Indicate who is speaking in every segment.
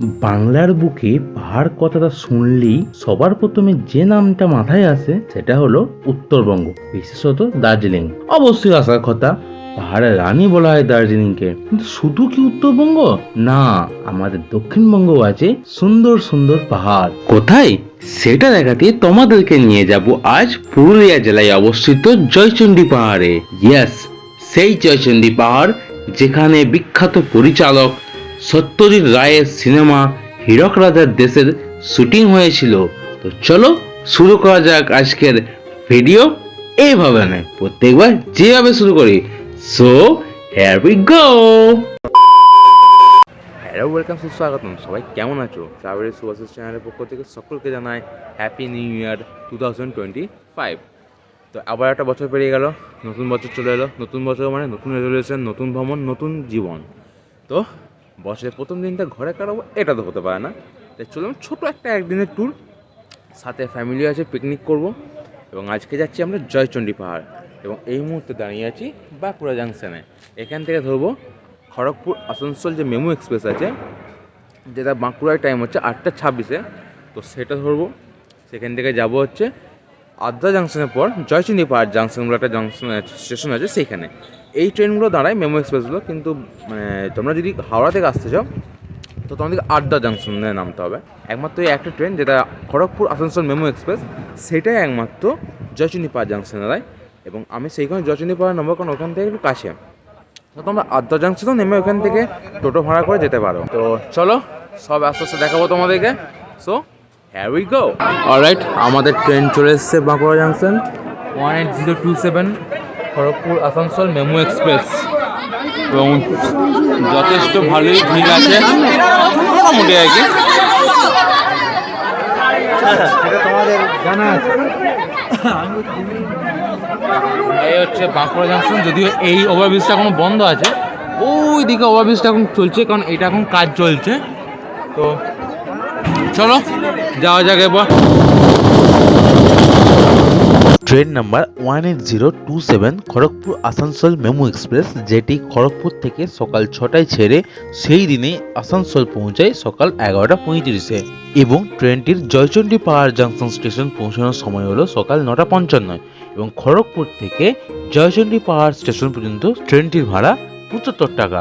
Speaker 1: বাংলার বুকে পাহাড় কথাটা শুনলেই সবার প্রথমে যে নামটা মাথায় আসে, সেটা হলো উত্তরবঙ্গ, বিশেষত দার্জিলিং। অবশ্যই আসার কথা, পাহাড়ের রানী বলা হয় দার্জিলিংকে। কিন্তু শুধু কি উত্তরবঙ্গ? না, আমাদের দক্ষিণবঙ্গ আছে সুন্দর সুন্দর পাহাড়। কোথায়? সেটা দেখাতে তোমাদেরকে নিয়ে যাব আজ পুরুলিয়া জেলায় অবস্থিত জয়চণ্ডী পাহাড়ে। ইয়েস সেই জয়চণ্ডী পাহাড়, যেখানে বিখ্যাত পরিচালক সত্যজিৎ রায়ের সিনেমা হীরক রাজার দেশের শুটিং হয়েছিল। তো চলো শুরু করা যাক আজকের ভিডিও। এইভাবে নয়, প্রত্যেকবার যেভাবে শুরু করি। So we go hello welcome সুস্বাগতম। সবাই কেমন আছো? ট্রাভেলের সুভাষিস চ্যানেলের পক্ষ থেকে সকলকে জানাই happy new year two thousand twenty five তো আবার একটা বছর পেরিয়ে গেল, নতুন বছর চলে এলো, নতুন বছর মানে নতুন রেজলিউশন নতুন ভ্রমণ, নতুন জীবন। তো বছরের প্রথম দিনটা ঘরে কাটাবো এটা তো হতে পারে না। তাই চলুন, ছোটো একটা একদিনের ট্যুর সাথে ফ্যামিলি আছে পিকনিক করব। এবং আজকে যাচ্ছি আমরা জয়চণ্ডী পাহাড়। এবং এই মুহূর্তে দাঁড়িয়ে আছি বাঁকুড়া জাংশনে এখান থেকে ধরবো খড়গপুর আসানসোল যে মেমু এক্সপ্রেস আছে, যেটা বাঁকুড়ার টাইম হচ্ছে আটটা ছাব্বিশে। তো সেটা ধরবো। সেখান থেকে যাব হচ্ছে আদ্রা জাংশনের পর জয়চণ্ডী পাহাড় জাংশন বলে একটা জাংশন স্টেশন আছে সেইখানে। এই ট্রেনগুলো দাঁড়ায় মেমো এক্সপ্রেসগুলো কিন্তু মানে তোমরা যদি হাওড়া থেকে আসতে চাও, তো তোমাদেরকে আড্ডা জাংশনে নামতে হবে। একমাত্র এই একটা ট্রেন যেটা খড়গপুর আসানসোল মেমো এক্সপ্রেস, সেটাই একমাত্র জয়চণ্ডী পাহাড় জাংশনে দাঁড়ায় এবং আমি সেইখানে জয়চণ্ডী পাহাড় নামবো কারণ ওখান থেকে একটু কাছে। তো তোমরা আদ্রা জাংশনও নেমে ওখান থেকে টোটো ভাড়া করে যেতে পারো। তো চলো, সব আস্তে আস্তে দেখাবো তোমাদেরকে। সো হ্যাঁ উই গো অলরাইট আমাদের ট্রেন চলে এসেছে Bankura junction one eight zero two seven Kharagpur Asansol MEMU express. এবং যথেষ্ট ভালোই ভিড় আছে। মোটামুটি আর কি। এই হচ্ছে বাঁকুড়া জাংশন যদিও এই ওভারব্রিজটা এখনও বন্ধ আছে। ওই দিকে ওভারব্রিজটা এখন চলছে কারণ এটা এখন কাজ চলছে। তো চলো, যাওয়া যাক এবার।
Speaker 2: Train number one eight zero two seven Kharagpur Asansol MEMU express, যেটি খড়গপুর থেকে সকাল ছটায় ছেড়ে সেই দিনে আসানসোল পৌঁছায় সকাল এগারোটা পঁয়ত্রিশে। এবং ট্রেনটির জয়চণ্ডী পাহাড় জাংশন স্টেশন পৌঁছানোর সময় হলো সকাল নটা পঞ্চান্ন। এবং খড়গপুর থেকে জয়চণ্ডী পাহাড় স্টেশন পর্যন্ত ট্রেনটির ভাড়া পঁচাত্তর টাকা।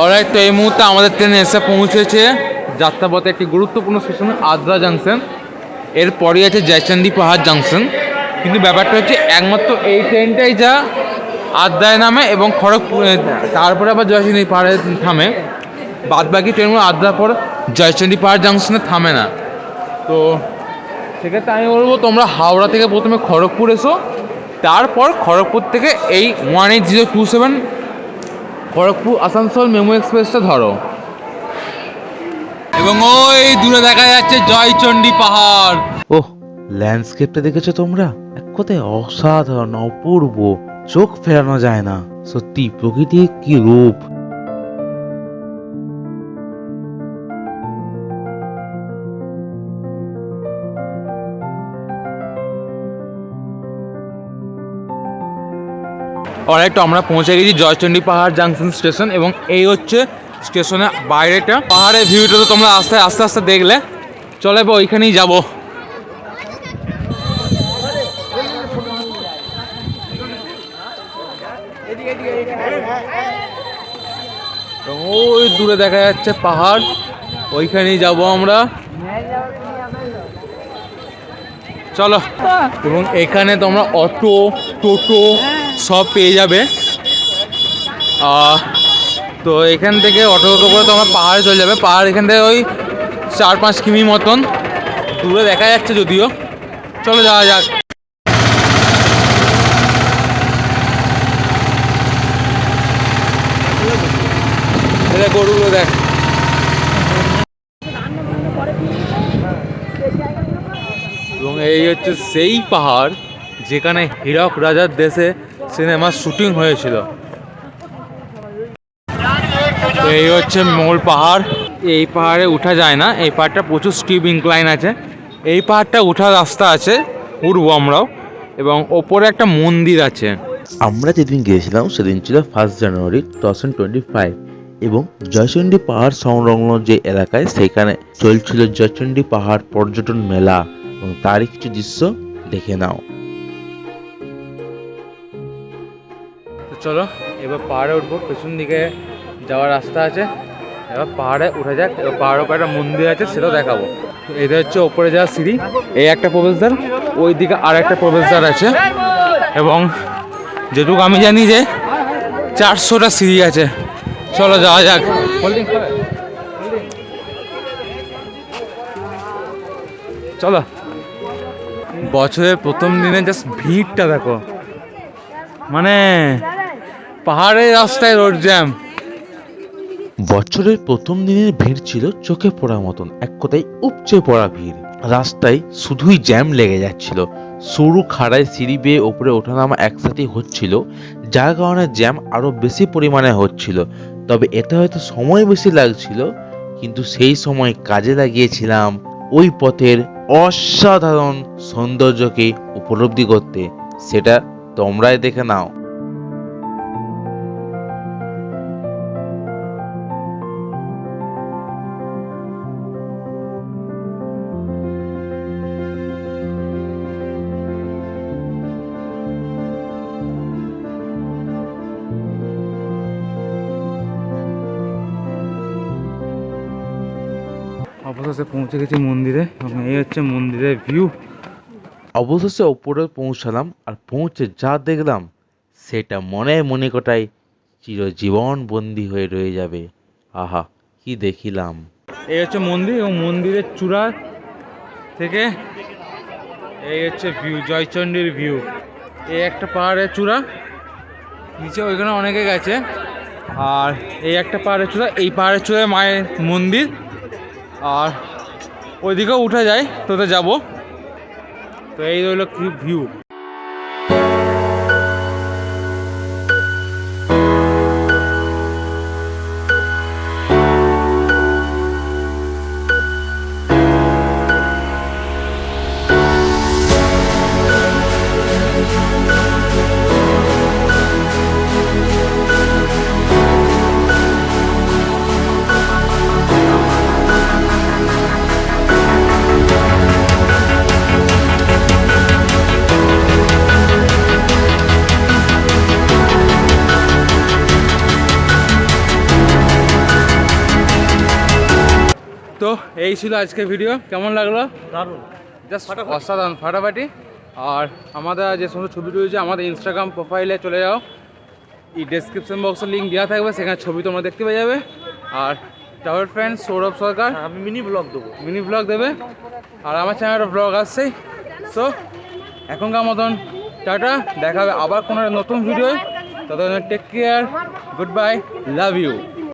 Speaker 1: অলরাইট তো এই মুহূর্তে আমাদের ট্রেন এসে পৌঁছেছে যাত্রাপথে একটি গুরুত্বপূর্ণ স্টেশন আদ্রা জাংশন এরপরই আছে জয়চন্ডী পাহাড় জাংশন কিন্তু ব্যাপারটা হচ্ছে একমাত্র এই ট্রেনটাই যা আদ্রায় নামে এবং খড়গপুর তারপরে আবার জয়চন্ডী পাহাড়ে থামে। বাদ বাকি ট্রেনগুলো আদ্রার পর জয়চন্ডী পাহাড় জাংশনে থামে না। তো সেক্ষেত্রে আমি বলব, তোমরা হাওড়া থেকে প্রথমে খড়গপুর এসো। তারপর খড়গপুর থেকে এই one eight zero two seven Kharagpur Asansol MEMU এক্সপ্রেসটা ধরো। এবং ওই দূরে দেখা যাচ্ছে জয়চন্ডী পাহাড়।
Speaker 2: ওহ ল্যান্ডস্কেপটা দেখেছ তোমরা? এক কথায় অসাধারণ অপূর্ব।
Speaker 1: চোখ ফেরানো যায় না। সত্যি প্রকৃতির কি রূপ।
Speaker 2: অলরাইট তো আমরা পৌঁছে গেছি জয়চণ্ডী পাহাড় জাংশন স্টেশন এবং এই হচ্ছে স্টেশনের বাইরেটা। পাহাড়ের ভিউটা তো তোমরা আস্তে আস্তে আস্তে দেখলে। চলে এবার ওইখানেই যাব। ওই দূরে দেখা যাচ্ছে পাহাড়। ওইখানেই যাব আমরা। চলো। এবং এখানে তোমরা অটো, টোটো সব পেয়ে যাবে। তো এখান থেকে অটো করে তোমরা পাহাড়ে চলে যাবে। পাহাড় এখান থেকে ওই চার পাঁচ কিমি মতন দূরে দেখা যাচ্ছে যদিও। চলো যাওয়া যাক। গরুগুলো দেখ। এবং এই হচ্ছে সেই পাহাড় যেখানে হীরক রাজার দেশে সিনেমার শুটিং হয়েছিল। এই হচ্ছে মূল পাহাড়। এই পাহাড়ে উঠা যায় না, এই পাহাড়টা প্রচুর স্টিপ ইনক্লাইন আছে। এই পাহাড়টা ওঠার রাস্তা আছে উঠবো আমরাও এবং ওপরে একটা মন্দির আছে।
Speaker 1: আমরা যেদিন গিয়েছিলাম, সেদিন ছিল first January two thousand twenty five এবং জয়চণ্ডী পাহাড় সংলগ্ন যে এলাকায় সেখানে চলছিল জয়চণ্ডী পাহাড় পর্যটন মেলা। এবং তারই কিছু দৃশ্য দেখে নাও।
Speaker 2: চলো, এবার পাহাড়ে উঠবো। পেছন দিকে যাওয়ার রাস্তা আছে। এবার পাহাড়ে উঠে যাক। এবার পাহাড়ের উপরে একটা মন্দির আছে, সেটাও দেখাবো। এটা হচ্ছে ওপরে যাওয়ার সিঁড়ি। এই একটা প্রবেশদ্বার ওই দিকে আর একটা প্রবেশদ্বার আছে। এবং যেটুকু আমি জানি যে চারশোটা সিঁড়ি আছে। চলো, যাওয়া যাক। চলো। বছরের প্রথম দিনে জাস্ট ভিড়টা দেখো। মানে পাহাড়ের রাস্তায় রোড জ্যাম।
Speaker 1: বছরের প্রথম দিনের ভিড় ছিল চোখে পড়ার মতন, এক কথায় উপচে পড়া ভিড়। রাস্তায় শুধুই জ্যাম লেগে যাচ্ছিল। সরু খাড়ায় সিঁড়ি বেয়ে ওপরে ওঠানামা একসাথে হচ্ছিল, যার কারণে জ্যাম আরও বেশি পরিমাণে হচ্ছিল। তবে এতে হয়তো সময় বেশি লাগছিল, কিন্তু সেই সময় কাজে লাগিয়েছিলাম ওই পথের অসাধারণ সৌন্দর্যকে উপলব্ধি করতে। সেটা তোমরাই দেখে নাও।
Speaker 2: অবশেষে পৌঁছে গেছি মন্দিরে। এবং এই হচ্ছে মন্দিরের ভিউ
Speaker 1: অবশেষে ওপরে পৌঁছালাম আর পৌঁছে যা দেখলাম সেটা মনে মনে কটাই চিরজীবন বন্দি হয়ে রয়ে যাবে। আহা কি দেখিলাম।
Speaker 2: এই হচ্ছে মন্দির এবং মন্দিরের চূড়া থেকে এই হচ্ছে ভিউ জয়চণ্ডীর ভিউ এই একটা পাহাড়ের চূড়া নিচে ওইখানে অনেকে গেছে। আর এই একটা পাহাড়ের চূড়া এই পাহাড়ের চূড়ায় মায়ের মন্দির। আর ওইদিকেও উঠে যায় তোতে যাব। তো এই রইল ভিউ এই ছিল আজকের ভিডিও কেমন লাগল?
Speaker 3: দারুণ।
Speaker 2: জাস্ট অসাধারণ ফাটাফাটি। আর আমাদের যে সমস্ত ছবি রয়েছে আমাদের ইনস্টাগ্রাম প্রোফাইলে চলে যাও। এই ডেসক্রিপশন বক্সে লিঙ্ক দেওয়া থাকবে সেখানে ছবি তোমরা দেখতে পেয়ে যাবে। আর ট্রাভেল ফ্রেন্ড সৌরভ সরকার।
Speaker 3: আমি মিনি ব্লগ দেবো।
Speaker 2: মিনি ব্লগ দেবে। আর আমার চ্যানেলে ব্লগ আসছেই সো এখনকার মতন টাটা। দেখা হবে আবার কোনো নতুন ভিডিও ততক্ষণ take care good bye love you